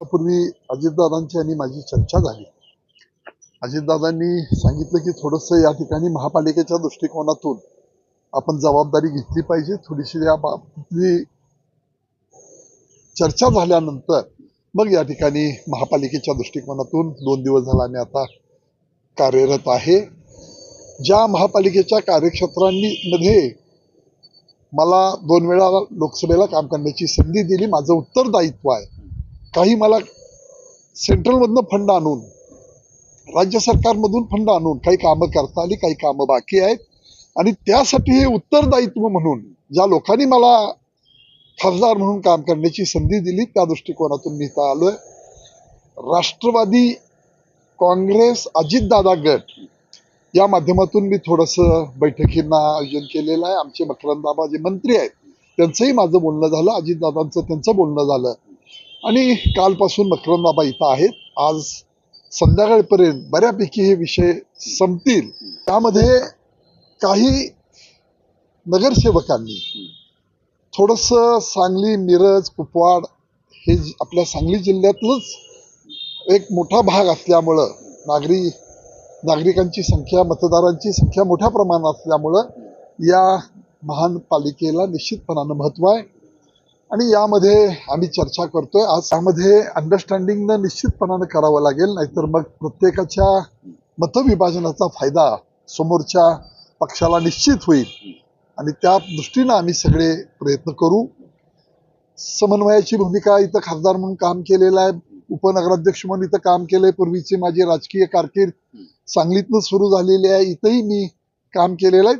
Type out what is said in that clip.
पूर्वी अजितदादांची आणि माझी चर्चा झाली. अजितदादांनी सांगितलं की थोडंसं या ठिकाणी महापालिकेच्या दृष्टिकोनातून आपण जबाबदारी घेतली पाहिजे. थोडीशी या बाबतीतली चर्चा झाल्यानंतर मग या ठिकाणी महापालिकेच्या दृष्टिकोनातून दोन दिवस झाला मी आता कार्यरत आहे. ज्या महापालिकेच्या कार्यक्षेत्रांनी मध्ये मला दोन वेळा लोकसभेला काम करण्याची संधी दिली. माझं उत्तरदायित्व आहे. काही मला सेंट्रलमधनं फंड आणून राज्य सरकारमधून फंड आणून काही कामं करता आली काही कामं बाकी आहेत. आणि त्यासाठी हे उत्तरदायित्व म्हणून ज्या लोकांनी मला खासदार म्हणून काम करण्याची संधी दिली त्या दृष्टिकोनातून मी इथं आलोय. राष्ट्रवादी काँग्रेस अजितदादा गट या माध्यमातून मी थोडंसं बैठकींना आयोजन केलेलं आहे. आमचे मकरंदाबा जे मंत्री आहेत त्यांचंही माझं बोलणं झालं. अजितदादांचं त्यांचं बोलणं झालं. आणि कालपासून मकरंदाबा इथं आहेत. आज संध्याकाळपर्यंत बऱ्यापैकी हे विषय संपतील. त्यामध्ये काही नगरसेवकांनी थोडस सांगली मिरज कुपवाड हे आपल्या सांगली जिल्ह्यातलंच एक मोठा भाग असल्यामुळं नागरी नागरिकांची संख्या मतदारांची संख्या मोठ्या प्रमाणात असल्यामुळं या महानपालिकेला निश्चितपणानं महत्त्व आहे. आणि यामध्ये आम्ही चर्चा करतोय. आज यामध्ये अंडरस्टँडिंगनं निश्चितपणानं करावं लागेल. नाहीतर मग प्रत्येकाच्या मतविभाजनाचा फायदा समोरच्या पक्षाला निश्चित होईल. आणि त्या दृष्टीनं आम्ही सगळे प्रयत्न करू. समन्वयाची भूमिका इथं खासदार म्हणून काम केलेलं आहे. उपनगराध्यक्ष म्हणून इथं काम केलंय. पूर्वीची माझी राजकीय कारकीर्द सांगलीतनं सुरू झालेली आहे. इथंही मी काम केलेलं आहे.